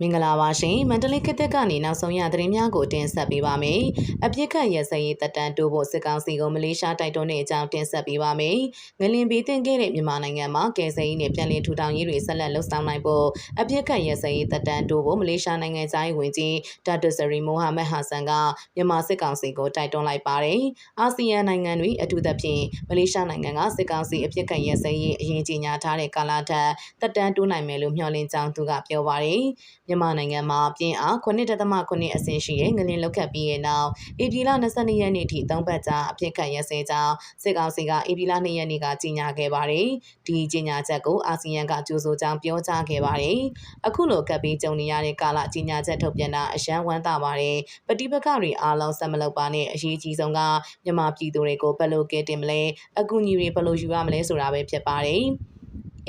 မင်္ဂလာပါရှင်မန္တလေးခေတ်သက်ကနေနောက်ဆုံးရသတင်းများကိုတင်ဆက်ပေးပါမယ်။အပြစ်ခတ်ရစရေးတက်တန်းတိုးဖို့စစ်ကောင်စီကမလေးရှားတိုက်တွန်းတဲ့အကြောင်းတင်ဆက်ပေးပါမယ်။ငလင်ပေးတင်ခဲ့တဲ့မြန်မာနိုင်ငံမှာကယ်ဆယ်ရေးနဲ့ပြည်လည်ထူထောင်ရေးတွေဆက်လက်လှုပ်ဆောင်နိုင်ဖို့အပြစ်ခတ်ရစရေးတက်တန်းတိုးဖို့မလေးရှားနိုင်ငံသားရေးဝန်ကြီးဒါတူဆရီမိုဟာမက်ဟာဆန်ကမြန်မာစစ်ကောင်စီကိုတိုက်တွန်းလိုက်ပါတယ်။အာဆီယံနိုင်ငံတွေအထူးသဖြင့်မလေးရှားနိုင်ငံကစစ်ကောင်စီအပြစ်ခတ်ရစရေးအရင်ကြီးညာထားတဲ့ကာလထက်တက်တန်းတိုးနိုင်မယ်လို့မျှော်လင့်ကြောင်းသူကပြောပါတယ်။မြန်မာနိုင်ငံမှာပြင်းအား9.9အဆင့်ရှိတဲ့ငလင်လောက်ခတ်ပြီးတဲ့နောက်ဧပြီလ22ရက်နေ့ထိသုံးပတ်ကြာအပြစ်ခတ်ရစဲကြောင်းစစ်ကောင်စီကဧပြီလ2ရက်နေ့ကကြေညာခဲ့ပါတယ်။ဒီကြေညာချက်ကိုအာဆီယံကကြိုဆိုကြောင်းပြောကြားခဲ့ပါတယ်။အခုလိုကပ်ပြီးကြုံနေရတဲ့ကာလကြေညာချက်ထုတ်ပြန်တာအရန်ဝမ်းသာပါတယ်။ပဋိပက္ခတွေအားလုံးဆက်မလုပ်ပါနဲ့အရေးကြီးဆုံးကမြန်မာပြည်သူတွေကိုဘယ်လိုကဲတင်မလဲအကူအညီတွေဘယ်လိုယူရမလဲဆိုတာပဲဖြစ်ပါတယ်။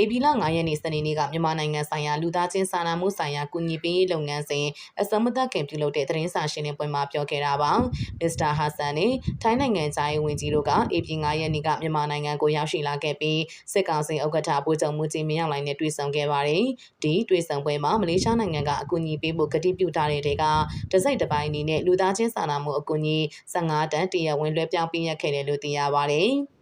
ဧပြီလ9ရက်နေ့စနေနေ့ကမြန်မာနိုင်ငံဆိုင်ရာလူသားချင်းစာနာမှုဆိုင်ရာကူညီပေးရေးလုပ်ငန်းစဉ်အစမတ်ခင်ပြုလုပ်တဲ့သတင်းစာရှင်းလင်းပွဲမှာပြောခဲ့တာပါမစ္စတာဟာဆန်နဲ့ထိုင်းနိုင်ငံသားရေးဝန်ကြီးတို့ကဧပြီ9ရက်နေ့ကမြန်မာနိုင်ငံကိုရောက်ရှိလာခဲ့ပြီးစစ်ကောင်စီဥက္ကဋ္ဌဗိုလ်ချုပ်မှုကြီးမင်းအောင်လှိုင်နဲ့တွေ့ဆုံခဲ့ပါတယ်ဒီတွေ့ဆုံပွဲမှာမလေးရှားနိုင်ငံကအကူအညီပေးဖို့ကတိပြုထားတဲ့တွေကတစိုက်တစ်ပိုင်းအနေနဲ့လူသားချင်းစာနာမှုအကူအညီ15တန်းတရားဝင်လွှဲပြောင်းပေးရခဲ့တယ်လို့သိရပါတယ်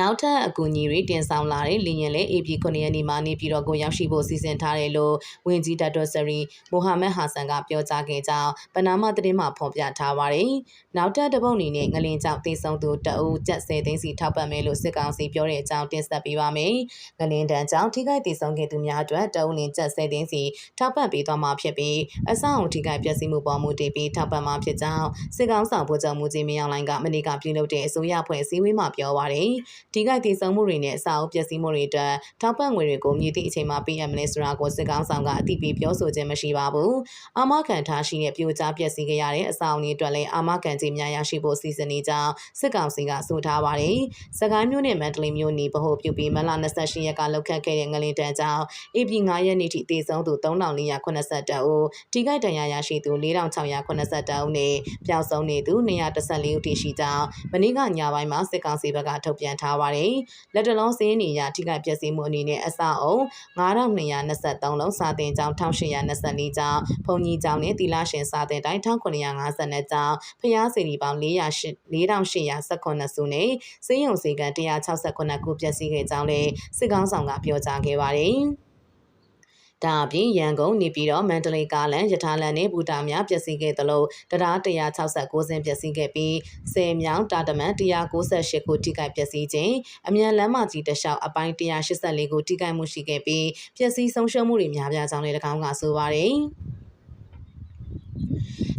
နောက်ထပ်အကူအညီတွေတင်ဆောင်လာတဲ့လီယန်လည်း AP 9ရက်နေ့မှာနေပြည်တော်ကိုရောက်ရှိဖို့စီစဉ်ထားတယ်လို့ဝန်ကြီးဒတ်တော်ဆရီမိုဟာမက်ဟာဆန်ကပြောကြားခဲ့ကြောင်းပနာမသတင်းမှာဖော်ပြထားပါတယ်။နောက်ထပ်တပုတ်အနေနဲ့ငလင်ကြောင့်တေဆုံးသူတအူးကျက်ဆယ်သိန်းစီထောက်ပံ့မယ်လို့စစ်ကောင်စီပြောတဲ့အကြောင်းတင်ဆက်ပေးပါမယ်။ငလင်တန်းကြောင့်ထိခိုက်တေဆုံးခဲ့သူများအတွက်တအူးလင်ကျက်ဆယ်သိန်းစီထောက်ပံ့ပေးသွားမှာဖြစ်ပြီးအဆောက်အုံထိခိုက်ပျက်စီးမှုပေါ်မူတည်ပြီးထောက်ပံ့မှာဖြစ်ကြောင်းစစ်ကောင်ဆောင်ဗိုလ်ချုပ်မှုကြီးမင်းအောင်လှိုင်ကမနေ့ကပြုလုပ်တဲ့အစိုးရဖွဲ့စည်းဝေးမှာပြောပါတယ်။ထိခိုက်ဒေဆုံးမှုတွေနဲ့အစာအုပ်ပျက်စီးမှုတွေအတွက်ထောက်ပံ့ငွေတွေကိုမြည်သည့်အချိန်မှာပေးရမလဲဆိုတာကိုစစ်ကောင်ဆောင်ကအသိပေးပြောဆိုခြင်းမရှိပါဘူး။အာမခံထားရှိတဲ့ပြိုကျပျက်စီးခဲ့ရတဲ့အစာအုပ်တွေအတွက်လည်းအာမခံခြင်းများရရှိဖို့စီစဉ်နေကြောင်းစစ်ကောင်စီကဆိုထားပါတယ်။စကိုင်းမြို့နယ်မန္တလေးမြို့နယ်ဗဟိုပြုပြီးမလ28ရက်ကလောက်ခတ်ခဲ့တဲ့ငလင်တန်းကြောင့် AP 9ရက်နေ့ထိတည်ဆုံးသူ3482ဦးထိခိုက်ဒဏ်ရာရရှိသူ4682ဦးနဲ့ပျောက်ဆုံးနေသူ214ဦးထိရှိကြောင်းမနေ့ကညပိုင်းမှာစစ်ကောင်စီဘက်ကထုတ်ပြန်ထားပါတယ်။လက်တလုံးစင်းနေရထိခိုက်ပျက်စီးမှုအနေနဲ့အဆောက်အုံ9223လုံးစာတင်ကျောင်း1824ကျောင်းဘုံကြီးကျောင်းနဲ့တီလာရှင်စာတင်တိုင်း1952ကျောင်းဖျားစီရီပေါင်း4818စုနဲ့စေယုံစေကန်168ခုပျက်စီးခဲ့ကြောင်းလည်းစစ်ကောင်းဆောင်ကပြောကြားခဲ့ပါတယ်။ ဒါအပြင်ရန်ကုန်နေပြည်တော်မန္တလေးကားလန်ရထားလန်နဲ့ဘူတာများပျက်စီးခဲ့သလိုတရား169စင်းပျက်စီးခဲ့ပြီးဆယ်မြောင်းတာတမန်198ခုထိခိုက်ပျက်စီးခြင်းအမြန်လမ်းမကြီးတစ်လျှောက်အပိုင်း184ခုထိခိုက်မှုရှိခဲ့ပြီးပျက်စီးဆုံးရှုံးမှုတွေများပြားကြောင်းလည်း၎င်းကဆိုပါတယ်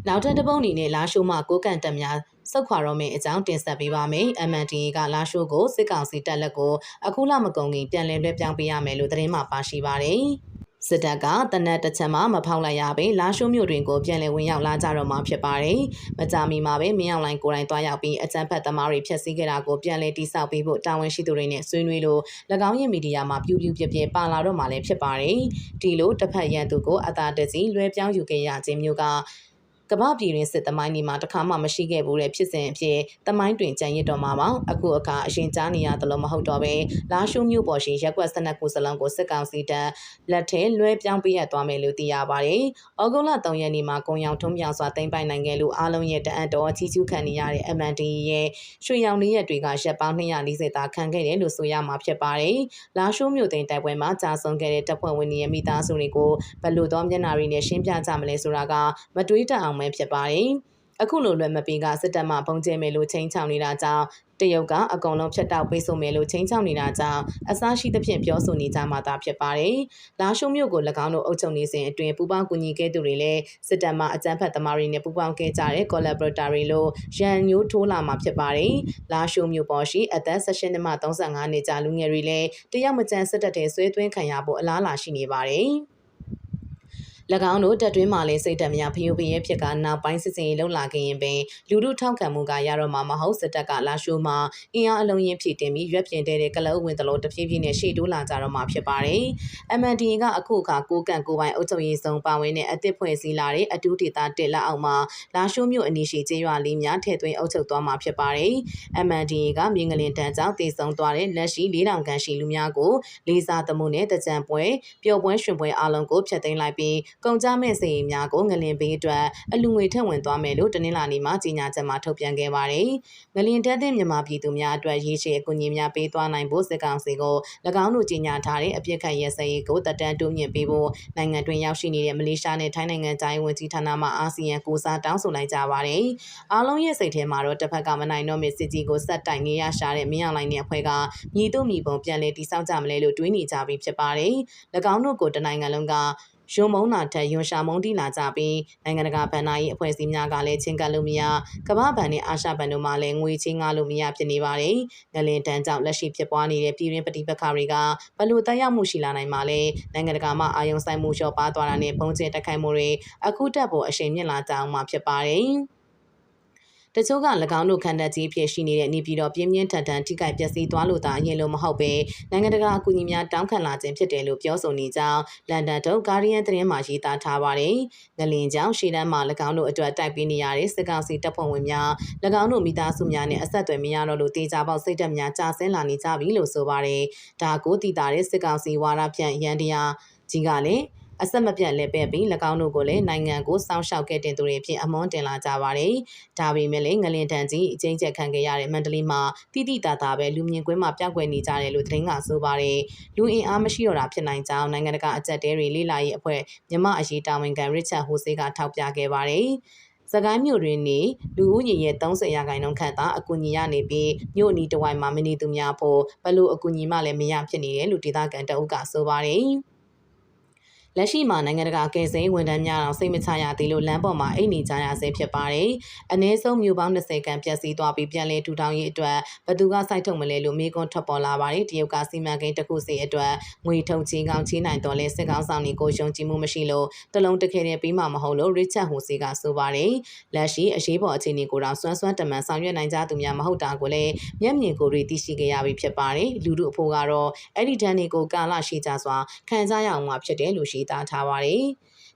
နောက်ထပ်တစ်ပုတ်အနေနဲ့လာရှိုးမှကိုကန်တက်များစုတ်ခွာတော့မယ့်အကြောင်းတင်ဆက်ပေးပါမယ်။ MNDA ကလာရှိုးကိုစစ်ကောင်စီတပ်လက်ကိုအခုလမကုန်ခင်ပြန်လည်လွှဲပြောင်းပေးရမယ်လို့သတင်းမှာပါရှိပါတယ်။ စစ်တပ်ကတနက်တစ်ချက်မှမဖောက်လိုက်ရပေလာရှိုးမြို့တွင်ကိုပြန်လည်ဝင်ရောက်လာကြတော့မှာဖြစ်ပါတယ်။မကြာမီမှာပဲမင်းအောင်လိုင်ကိုယ်တိုင်သွားရောက်ပြီးအကြမ်းဖက်သမားတွေဖျက်ဆီးခဲ့တာကိုပြန်လည်တိစောက်ပေးဖို့တာဝန်ရှိသူတွေနဲ့ဆွေးနွေးလို့၎င်းရဲ့မီဒီယာမှာပြူးပြူးပြပြပါလာတော့မှာလည်းဖြစ်ပါတယ်။ဒီလိုတစ်ဖက်ရန်သူကိုအသာတစီလွှဲပြောင်းယူခဲ့ရခြင်းမျိုးက ကမ္ဘာပြည်တွင်စစ်သမိုင်းဒီမှာတခါမှမရှိခဲ့ဘူးတဲ့ဖြစ်စဉ်အဖြစ်သမိုင်းတွင်ကြံရစ်တော်မှာပါအခုအခါအရင်ကြားနေရတယ်လို့မဟုတ်တော့ပဲလာရှုမျိုးပေါ်ရှိရက်ွက်စနက်ကိုစလုံးကိုစစ်ကောင်စီတပ်လက်ထဲလွှဲပြောင်းပေးရသွားမယ်လို့သိရပါတယ်။ဩဂုတ်လ3ရက်နေ့မှာကုံရောင်ထုံးပြောင်စွာတင်ပိုင်နိုင်ခဲ့လို့အားလုံးရဲ့တအံ့တော်ချီးကျူးခံနေရတဲ့ MND ရဲ့ရွှေရောင်လေးရက်တွေကရက်ပေါင်း240တာခံခဲ့တယ်လို့ဆိုရမှာဖြစ်ပါတယ်။လာရှုမျိုးတင်တိုက်ပွဲမှာကြာဆုံးခဲ့တဲ့တပ်ဖွဲ့ဝင်တွေရဲ့မိသားစုတွေကိုဘယ်လိုသောမျက်နှာတွေနဲ့ရှင်းပြကြမလဲဆိုတာကမတွေးတအောင်ပဲဖြစ်ပါတယ်။အခုလိုလွယ်မပင်ကစစ်တပ်မှပုံကျဲမယ်လို့ချိန်ချောင်းနေတာကြောင့်တရုတ်ကအကုန်လုံးဖြတ်တောက်ပိတ်ဆို့မယ်လို့ချိန်ချောင်းနေတာကြောင့်အစားရှိသဖြင့်ပြောဆိုနေကြမှာသာဖြစ်ပါတယ်။လာရှုံမြို့ကို၎င်းတို့အုပ်ချုပ်နေစဉ်အတွင်းပူပေါင်းကူညီခဲ့သူတွေလည်းစစ်တပ်မှအကြမ်းဖက်သမားတွေနဲ့ပူးပေါင်းခဲ့ကြတဲ့ collaborator တွေလို့ရန်ညိုးထိုးလာမှာဖြစ်ပါတယ်။လာရှုံမြို့ပေါ်ရှိအသက်16နှစ်မှ35နှစ်ကြာလူငယ်တွေလည်းတယောက်မကျန်စစ်တပ်တဲ့ဆွဲသွင်းခံရဖို့အလားအလာရှိနေပါတယ်။၎ င်းတို့တပ်တွင်းမှလည်းစိတ်ဓာတ်များဖျို့ဖျဲဖြစ်ကနောက်ပိုင်းစစ်စင်ရေးလှုပ်လာခဲ့ရင်ပင်လူမှုထောက်ခံမှုကရတော့မှာမဟုတ်စစ်တပ်ကလာရှိုးမှာအင်အားအလုံးရင်းဖြည့်တင်ပြီးရွက်ပြင်တဲ့ကလအုပ်ဝင်တလို့တဖြည်းဖြည်းနဲ့ရှေ့တိုးလာကြတော့မှာဖြစ်ပါတယ်။ MNDA ကအခုအခါကိုကန့်ကိုပိုင်အုပ်ချုပ်ရေးဆောင်ပါဝင်တဲ့အသစ်ဖွဲ့စည်းလာတဲ့အတူဒေတာတက်လက်အောက်မှာလာရှိုးမြို့အနီးရှိကျေးရွာလေးများထည့်သွင်းအုပ်ချုပ်သွားမှာဖြစ်ပါတယ်။ MNDA ကမြင်းကလင်တန်းကြောင့်တည်ဆုံသွားတဲ့လက်ရှိ၄000ခန့်ရှိလူများကိုလေးစားသမှုနဲ့တကြံပွဲပျော်ပွဲရွှင်ပွဲအလုံးကိုဖျက်သိမ်းလိုက်ပြီးကုန်ကြမဲ့စေရင်များကိုငလင်ပေးအတွက်အလူငွေထက်ဝင်သွားမယ်လို့တနင်္လာနေ့မှာကြေညာချက်မှာထုတ်ပြန်ခဲ့ပါတယ်။ငလင်တက်တဲ့မြန်မာပြည်သူများအတွက်ရေးရှိအကူအညီများပေးသွားနိုင်ဖို့စစ်ကောင်စီကို၎င်းတို့ကြေညာထားတဲ့အပြစ်ခတ်ရဲစရေးကိုတက်တန်းတိုးမြင့်ပေးဖို့နိုင်ငံတွင်ရောက်ရှိနေတဲ့မလေးရှားနဲ့ထိုင်းနိုင်ငံတိုင်းဝန်ကြီးဌာနမှအာဆီယံကိုစားတောင်းဆိုလိုက်ကြပါတယ်။အားလုံးရဲ့စိတ်ထဲမှာတော့တစ်ဖက်ကမနိုင်တော့မစ်စစ်ကြီးကိုဆက်တိုင်နေရရှာတဲ့မင်းအောင်လှိုင်ရဲ့အဖွဲ့ကမြည်တို့မြည်ပုံပြန်လည်တိစောက်ကြမလဲလို့တွေးနေကြပြီးဖြစ်ပါတယ်။၎င်းတို့ကိုတနိုင်ငံလုံးက ရုံမုံနာထက်ယွန်ရှာမုံတီလာကြပြီးနိုင်ငံတကာဗန်နာရေးအဖွဲ့အစည်းများကလည်းချင်းကပ်လို့မရကမ္ဘာဗန်နဲ့အာရှဗန်တို့မှလည်းငွေချင်းငါလို့မရဖြစ်နေပါတယ်။ငလင်တန်းကြောင့်လက်ရှိဖြစ်ပွားနေတဲ့ပြည်တွင်းပဋိပက္ခတွေကဘလို့တက်ရောက်မှုရှိလာနိုင်မှာလဲနိုင်ငံတကာမှအာယုံဆိုင်မှုလျှော့ပါသွားတာနဲ့ပုံကျဲတက်ခိုက်မှုတွေအခုတက်ဖို့အရှိန်မြင့်လာကြအောင်မှာဖြစ်ပါတယ်။ တချို့က၎င်းတို့ခံတပ်ကြီးဖြစ်ရှိနေတဲ့နေပြည်တော်ပြင်းပြင်းထန်ထန်ထိခိုက်ပျက်စီးသွားလို့သာအရင်လိုမဟုတ်ပဲနိုင်ငံတကာအကူအညီများတောင်းခံလာခြင်းဖြစ်တယ်လို့ပြောဆိုနေကြောင်းလန်ဒန်ထုတ်ဂါရီယန်သတင်းမှာရေးသားထားပါတယ်။ငလင်ကြောင့်ရှေ့တန်းမှာ၎င်းတို့အတွက်တိုက်ပေးနေရတဲ့စစ်ကောင်စီတပ်ဖွဲ့ဝင်များ၎င်းတို့မိသားစုများနဲ့အဆက်အသွယ်မရတော့လို့တေချာပေါက်စိတ်ဓာတ်များကြာဆင်းလာနေကြပြီလို့ဆိုပါတယ်။ဒါကိုတည်တာတဲ့စစ်ကောင်စီဝါဒဖြန့်ရန်တရားကြီးကလည်း အဆက်မပြတ်လဲပဲ့ပြီး၎င်းတို့ကိုလည်းနိုင်ငံကိုစောင့်ရှောက်ခဲ့တဲ့သူတွေဖြစ်အမွန်းတင်လာကြပါတယ်။ဒါပေမဲ့လည်းငလင်တန်ကြီးအကျဉ်းချက်ခံခဲ့ရတဲ့မန္တလေးမှာတိတိတသာပဲလူမြင်ကွင်းမှာပြောက်ကွယ်နေကြတယ်လို့သတင်းကဆိုပါတယ်။လူအင်အားမရှိတော့တာဖြစ်နိုင်ကြောင်းနိုင်ငံတကာအကြက်တဲတွေလိလာရေးအဖွဲ့မြမအရေးတာဝန်ခံရစ်ချက်ဟိုဆေးကထောက်ပြခဲ့ပါတယ်။စကိုင်းမြို့တွင်နေလူဦးရေရဲ့30ရာခိုင်နှုန်းခန့်သာအကူအညီရနေပြီးမြို့အနီးတစ်ဝိုက်မှာမနေသူများဖို့ဘလို့အကူအညီမှလည်းမရဖြစ်နေတယ်လို့ဒေသခံတအုပ်ကဆိုပါတယ်။ လက်ရှိမှာနိုင်ငံတကာကယ်ဆယ်ရေးဝန်ထမ်းများအောင်စိတ်မချရသေးလို့လမ်းပေါ်မှာအိတ်နေကြရဆဲဖြစ်ပါတယ်။အနည်းဆုံးမြို့ပေါင်း20ခန့်ပျက်စီးသွားပြီးပြန်လည်ထူထောင်ရေးအတွက်ဘသူကစိုက်ထုတ်မလဲလို့မေးခွန်းထွက်ပေါ်လာပါတယ်။တရုတ်ကစီမံကိန်းတစ်ခုစီအတွက်ငွေထုတ်ချင်းကောင်းချင်းနိုင်တော်လဲစစ်ကောင်းဆောင်တွေကိုယုံကြည်မှုမရှိလို့တလုံးတခဲနဲ့ပြီးမှမဟုတ်လို့ရစ်ချက်ဟိုစီကဆိုပါတယ်။လက်ရှိအရေးပေါ်အခြေအနေကိုတော့စွမ်းစွမ်းတမန်ဆောင်ရွက်နိုင်ကြသူများမဟုတ်တာကိုလည်းမျက်မြင်ကိုယ်တွေ့သိရှိခဲ့ရပြီဖြစ်ပါတယ်။လူတို့အဖို့ကတော့အဲ့ဒီတန်းတွေကိုကာလရှိကြစွာခံစားရအောင်မှာဖြစ်တယ်လို့ရှိသားထားပါတယ်။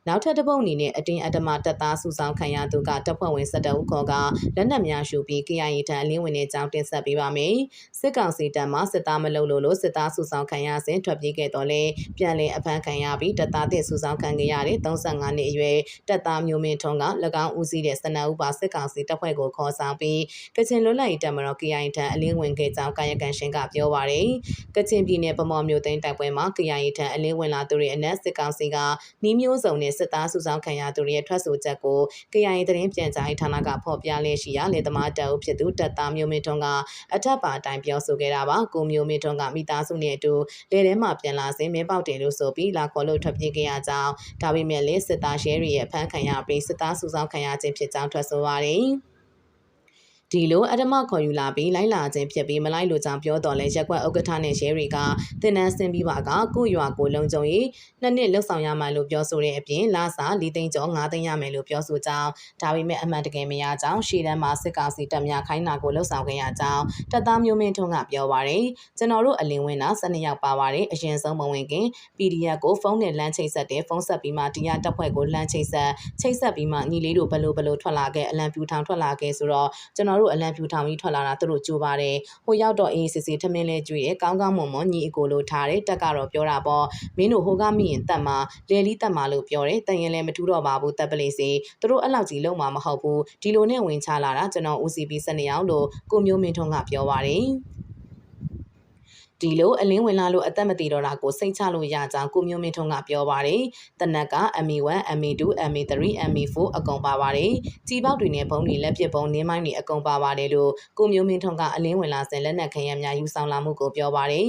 နောက်ထပ်တစ်ပုတ်အနေနဲ့အတင်းအဓမ္မတပ်သားစုဆောင်ခံရသူကတပ်ဖွဲ့ဝင်၁၁ဦးခေါ်ကလက်နက်များရှုပြီး KIA ထံအလင်းဝင်တဲ့အကြောင်းတင်ဆက်ပေးပါမယ်။စစ်ကောင်စီတပ်မှစစ်သားမလုပ်လို့လို့စစ်သားစုဆောင်ခံရစဉ်ထွက်ပြေးခဲ့တော့လဲပြန်လည်အဖမ်းခံရပြီးတပ်သားတဲ့စုဆောင်ခံခဲ့ရတဲ့35နှစ်အရွယ်တပ်သားမျိုးမင်းထွန်းက၎င်းဦးစီးတဲ့စနအုပ်ပါစစ်ကောင်စီတပ်ဖွဲ့ကိုခေါ်ဆောင်ပြီးကချင်လွတ်လပ်ရေးတပ်မတော် KIA ထံအလင်းဝင်ခဲ့ကြောင်းကာယကံရှင်ကပြောပါရယ်။ကချင်ပြည်နယ်ဗမော်မြို့သိမ်းတိုက်ပွဲမှာ KIA ထံအလင်းဝင်လာသူတွေအနက်စစ်ကောင်စီကနှီးမျိုးစုံနဲ့စစ်သားစုဆောင်ခံရသူတွေရဲ့ထွက်ဆိုချက်ကို KIA သတင်းပြန်ကြားရေးဌာနကဖော်ပြလျက်ရှိရာလေသမားတပ်အုပ်ဖြစ်သူတပ်သားမျိုးမင်းထွန်းကအထက်ပါအတိုင်းပြောဆိုခဲ့တာပါကိုမျိုးမင်းထွန်းကမိသားစုနဲ့အတူလေထဲမှာပြန်လာစဉ်မင်းပေါက်တယ်လို့ဆိုပြီးလာခေါ်လို့ထွက်ပြေးခဲ့ရကြောင်းဒါပေမဲ့လည်းစစ်သားရဲတွေရဲ့ဖမ်းခံရပြီးစစ်သားစုဆောင်ခံရခြင်းဖြစ်ကြောင်းထွက်ဆိုပါတယ် ဒီလိုအဓမ္မခေါ်ယူလာပြီးလိုက်လာခြင်းဖြစ်ပြီးမလိုက်လို့ကြောင့်ပြောတော်လဲရက်ကွက်ဥက္ကဋ္ဌနဲ့ရဲတွေကတင်နန်းစင်ပြီးပါကကိုရွာကိုလုံခြုံရေးနှစ်နှစ်လှုပ်ဆောင်ရမှလို့ပြောဆိုတဲ့အပြင်လာစာ၄သိန်းကျော်၅သိန်းရမယ်လို့ပြောဆိုကြောင်းဒါပေမဲ့အမှန်တကယ်မရကြောင်းရှေ့တန်းမှာစစ်ကောင်စီတပ်များခိုင်းတာကိုလှုပ်ဆောင်ခဲ့ရကြောင်းတပ်သားမျိုးမင်းထွန်းကပြောပါရယ်ကျွန်တော်တို့အလင်းဝင်တာ၁၂ယောက်ပါပါတယ်အရင်ဆုံးမဝင်ခင် PDF ကိုဖုန်းနဲ့လမ်းချိတ်ဆက်တယ်ဖုန်းဆက်ပြီးမှတရားတပ်ဖွဲ့ကိုလမ်းချိတ်ဆက်ချိတ်ဆက်ပြီးမှညီလေးတို့ဘလို့ဘလို့ထွက်လာခဲ့အလံပြူထောင်ထွက်လာခဲ့ဆိုတော့ကျွန်တော်တို့အလံပြူထောင်ပြီးထွက်လာတာသူတို့ကြိုးပါတယ်ဟိုရောက်တော့အေးစစ်စစ်ထမင်းလဲကျွေးတယ်ကောင်းကောင်းမွန်မွန်ညီအကိုလိုထားတယ်တက်ကတော့ပြောတာပေါ့မင်းတို့ဟိုကမိရင်တက်မှာလေလီတက်မှာလို့ပြောတယ်တန်ရင်လည်းမထူးတော့ပါဘူးတက်ပလေးစီသူတို့အဲ့လောက်ကြီးလုံးမှာမဟုတ်ဘူးဒီလိုနဲ့ဝင်ချလာတာကျွန်တော် OCP စနေအောင်လို့ကိုမျိုးမင်းထွန်းကပြောပါတယ် ဒီလိုအလင်းဝင်လာလို့အသက်မတည်တော့တာကိုစိတ်ချလို့ရကြောင်းကိုမျိုးမင်းထွန်းကပြောပါတယ်။တနက်က ME1, ME2, ME3, ME4 အကုန်ပါပါတယ်။ကြီးပေါက်တွေနဲ့ဘုံတွေလက်ပစ်ဘုံနင်းမိုင်းတွေအကုန်ပါပါတယ်လို့ကိုမျိုးမင်းထွန်းကအလင်းဝင်လာစဉ်လက်နက်ခဲယမ်းများယူဆောင်လာမှုကိုပြောပါတယ်